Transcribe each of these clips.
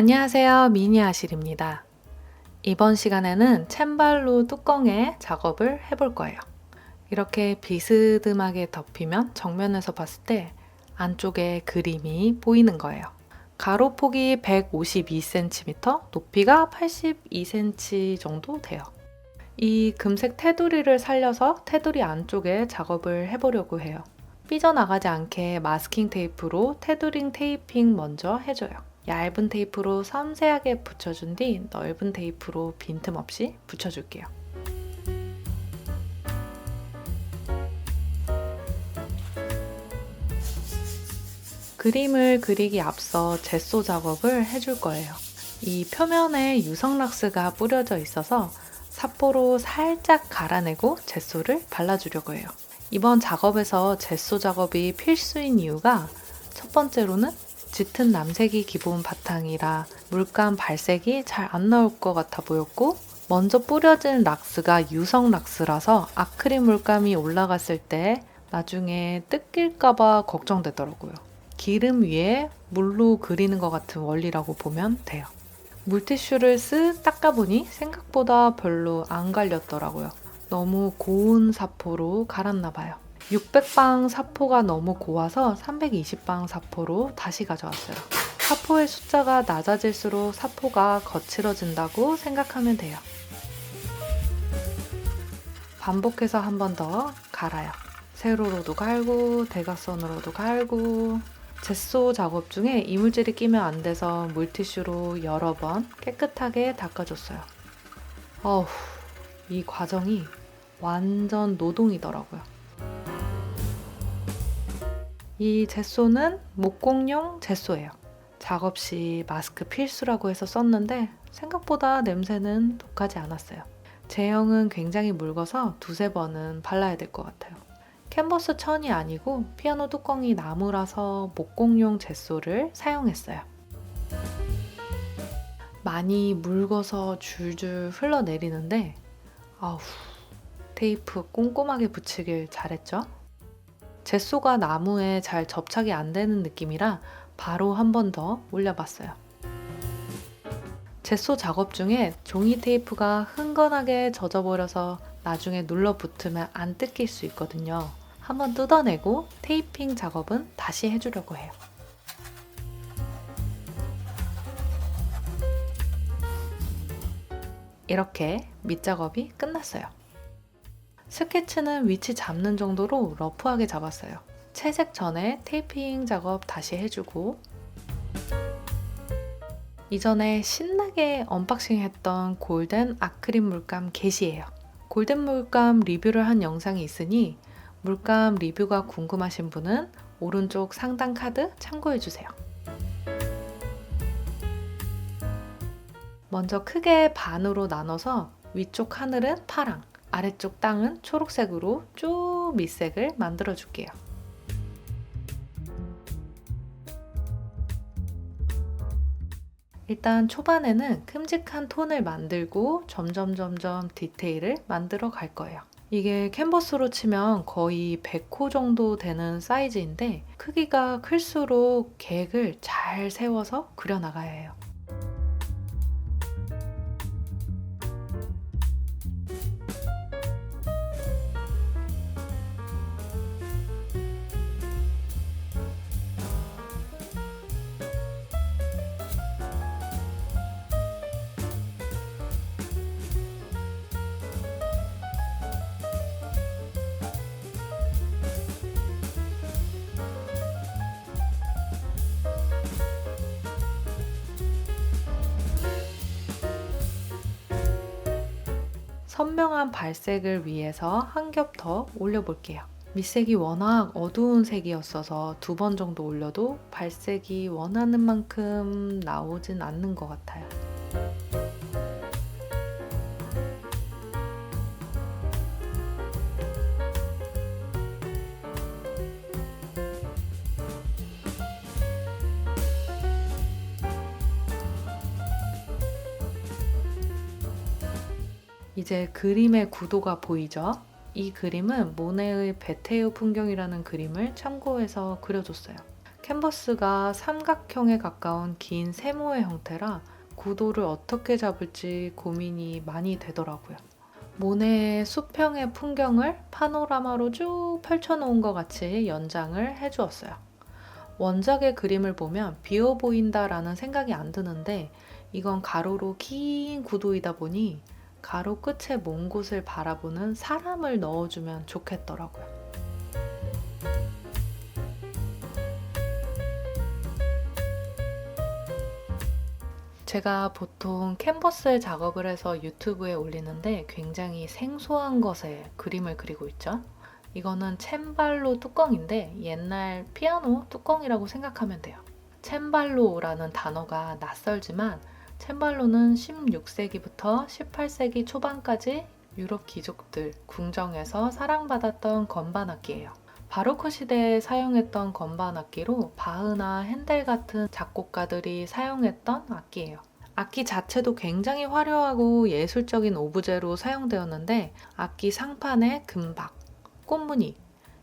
안녕하세요. 미니아실입니다. 이번 시간에는 챔발로 뚜껑에 작업을 해볼 거예요. 이렇게 비스듬하게 덮이면 정면에서 봤을 때 안쪽에 그림이 보이는 거예요. 가로폭이 152cm, 높이가 82cm 정도 돼요. 이 금색 테두리를 살려서 테두리 안쪽에 작업을 해보려고 해요. 삐져나가지 않게 마스킹 테이프로 테두링 테이핑 먼저 해줘요. 얇은 테이프로 섬세하게 붙여준 뒤 넓은 테이프로 빈틈없이 붙여줄게요. 그림을 그리기 앞서 제소 작업을 해줄 거예요. 이 표면에 유성락스가 뿌려져 있어서 사포로 살짝 갈아내고 제소를 발라주려고 해요. 이번 작업에서 제소 작업이 필수인 이유가 첫 번째로는 짙은 남색이 기본 바탕이라 물감 발색이 잘 안 나올 것 같아 보였고 먼저 뿌려진 락스가 유성 락스라서 아크릴 물감이 올라갔을 때 나중에 뜯길까봐 걱정되더라고요. 기름 위에 물로 그리는 것 같은 원리라고 보면 돼요. 물티슈를 쓱 닦아보니 생각보다 별로 안 갈렸더라고요. 너무 고운 사포로 갈았나 봐요. 600방 사포가 너무 고와서 320방 사포로 다시 가져왔어요. 사포의 숫자가 낮아질수록 사포가 거칠어진다고 생각하면 돼요. 반복해서 한 번 더 갈아요. 세로로도 갈고 대각선으로도 갈고 제소 작업 중에 이물질이 끼면 안 돼서 물티슈로 여러 번 깨끗하게 닦아줬어요. 어후, 이 과정이 완전 노동이더라고요. 이 젯소는 목공용 젯소예요. 작업 시 마스크 필수라고 해서 썼는데 생각보다 냄새는 독하지 않았어요. 제형은 굉장히 묽어서 두세 번은 발라야 될 것 같아요. 캔버스 천이 아니고 피아노 뚜껑이 나무라서 목공용 젯소를 사용했어요. 많이 묽어서 줄줄 흘러내리는데 아우 테이프 꼼꼼하게 붙이길 잘했죠? 젯소가 나무에 잘 접착이 안 되는 느낌이라 바로 한 번 더 올려봤어요. 젯소 작업 중에 종이 테이프가 흥건하게 젖어버려서 나중에 눌러 붙으면 안 뜯길 수 있거든요. 한번 뜯어내고 테이핑 작업은 다시 해주려고 해요. 이렇게 밑작업이 끝났어요. 스케치는 위치 잡는 정도로 러프하게 잡았어요. 채색 전에 테이핑 작업 다시 해주고 이전에 신나게 언박싱 했던 골든 아크릴 물감 게시예요. 골든 물감 리뷰를 한 영상이 있으니 물감 리뷰가 궁금하신 분은 오른쪽 상단 카드 참고해주세요. 먼저 크게 반으로 나눠서 위쪽 하늘은 파랑, 아래쪽 땅은 초록색으로 쭉 밑색을 만들어 줄게요. 일단 초반에는 큼직한 톤을 만들고 점점 점점 디테일을 만들어 갈 거예요. 이게 캔버스로 치면 거의 100호 정도 되는 사이즈인데 크기가 클수록 계획을 잘 세워서 그려나가야 해요. 선명한 발색을 위해서 한 겹 더 올려볼게요. 밑색이 워낙 어두운 색이었어서 두 번 정도 올려도 발색이 원하는 만큼 나오진 않는 것 같아요. 이제 그림의 구도가 보이죠? 이 그림은 모네의 베테우 풍경이라는 그림을 참고해서 그려줬어요. 캔버스가 삼각형에 가까운 긴 세모의 형태라 구도를 어떻게 잡을지 고민이 많이 되더라고요. 모네의 수평의 풍경을 파노라마로 쭉 펼쳐놓은 것 같이 연장을 해주었어요. 원작의 그림을 보면 비어 보인다라는 생각이 안 드는데 이건 가로로 긴 구도이다 보니 가로 끝에 먼 곳을 바라보는 사람을 넣어주면 좋겠더라고요. 제가 보통 캔버스에 작업을 해서 유튜브에 올리는데 굉장히 생소한 것에 그림을 그리고 있죠. 이거는 챔발로 뚜껑인데 옛날 피아노 뚜껑이라고 생각하면 돼요. 챔발로라는 단어가 낯설지만 챔발로는 16세기부터 18세기 초반까지 유럽 귀족들 궁정에서 사랑받았던 건반 악기예요. 바로크 시대에 사용했던 건반 악기로 바흐나 핸델 같은 작곡가들이 사용했던 악기예요. 악기 자체도 굉장히 화려하고 예술적인 오브제로 사용되었는데 악기 상판에 금박, 꽃무늬,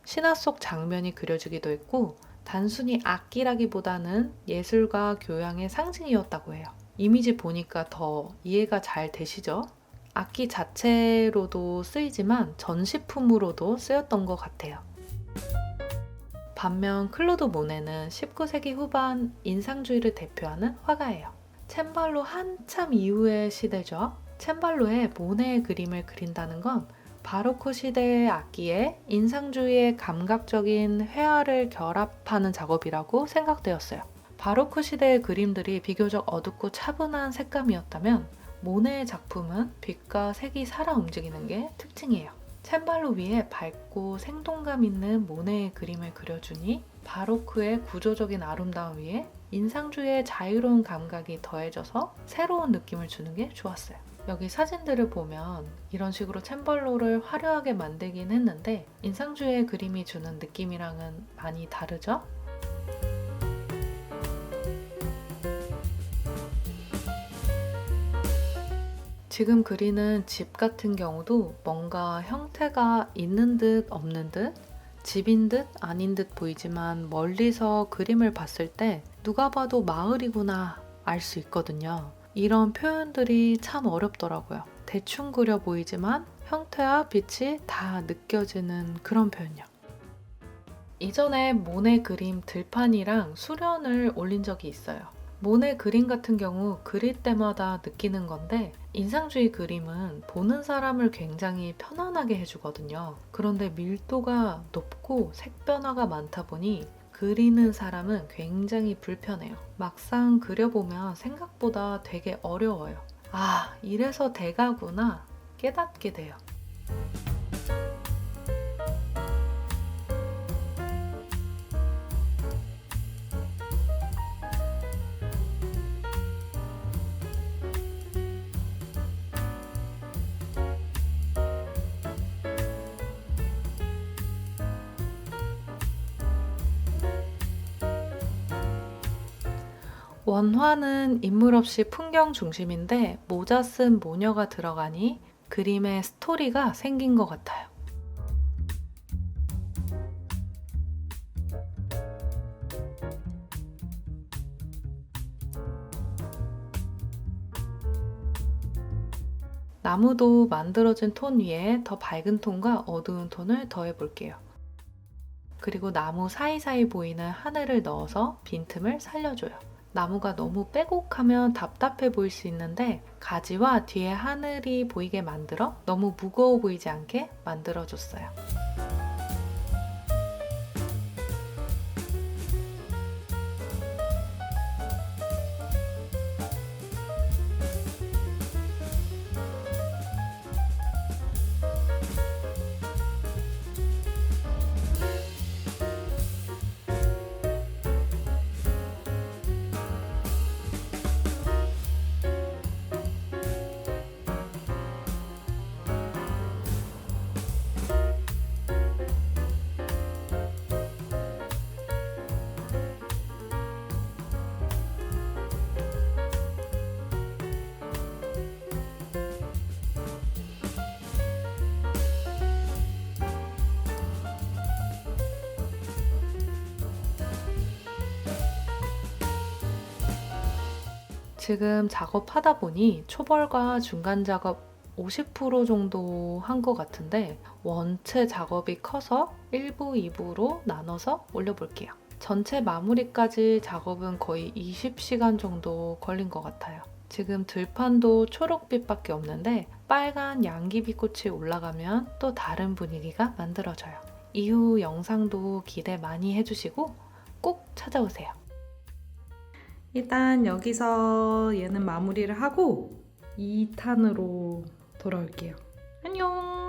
신화 속 장면이 그려지기도 했고 단순히 악기라기보다는 예술과 교양의 상징이었다고 해요. 이미지 보니까 더 이해가 잘 되시죠? 악기 자체로도 쓰이지만 전시품으로도 쓰였던 것 같아요. 반면 클로드 모네는 19세기 후반 인상주의를 대표하는 화가예요. 챔발로 한참 이후의 시대죠. 챔발로에 모네의 그림을 그린다는 건 바로크 시대의 악기에 인상주의의 감각적인 회화를 결합하는 작업이라고 생각되었어요. 바로크 시대의 그림들이 비교적 어둡고 차분한 색감이었다면 모네의 작품은 빛과 색이 살아 움직이는 게 특징이에요. 챔발로 위에 밝고 생동감 있는 모네의 그림을 그려주니 바로크의 구조적인 아름다움 위에 인상주의의 자유로운 감각이 더해져서 새로운 느낌을 주는 게 좋았어요. 여기 사진들을 보면 이런 식으로 챔벌로를 화려하게 만들긴 했는데 인상주의의 그림이 주는 느낌이랑은 많이 다르죠? 지금 그리는 집 같은 경우도 뭔가 형태가 있는 듯 없는 듯 집인 듯 아닌 듯 보이지만 멀리서 그림을 봤을 때 누가 봐도 마을이구나 알 수 있거든요. 이런 표현들이 참 어렵더라고요. 대충 그려 보이지만 형태와 빛이 다 느껴지는 그런 표현요. 이전에 모네 그림 들판이랑 수련을 올린 적이 있어요. 모네 그림 같은 경우 그릴 때마다 느끼는 건데 인상주의 그림은 보는 사람을 굉장히 편안하게 해주거든요. 그런데 밀도가 높고 색 변화가 많다 보니 그리는 사람은 굉장히 불편해요. 막상 그려보면 생각보다 되게 어려워요. 아, 이래서 대가구나 깨닫게 돼요. 원화는 인물 없이 풍경 중심인데 모자 쓴 모녀가 들어가니 그림에 스토리가 생긴 것 같아요. 나무도 만들어진 톤 위에 더 밝은 톤과 어두운 톤을 더해 볼게요. 그리고 나무 사이사이 보이는 하늘을 넣어서 빈틈을 살려줘요. 나무가 너무 빼곡하면 답답해 보일 수 있는데 가지와 뒤에 하늘이 보이게 만들어 너무 무거워 보이지 않게 만들어줬어요. 지금 작업하다 보니 초벌과 중간 작업 50% 정도 한 것 같은데 원체 작업이 커서 1부, 2부로 나눠서 올려볼게요. 전체 마무리까지 작업은 거의 20시간 정도 걸린 것 같아요. 지금 들판도 초록빛밖에 없는데 빨간 양귀비꽃이 올라가면 또 다른 분위기가 만들어져요. 이후 영상도 기대 많이 해주시고 꼭 찾아오세요. 일단 여기서 얘는 마무리를 하고 2탄으로 돌아올게요. 안녕!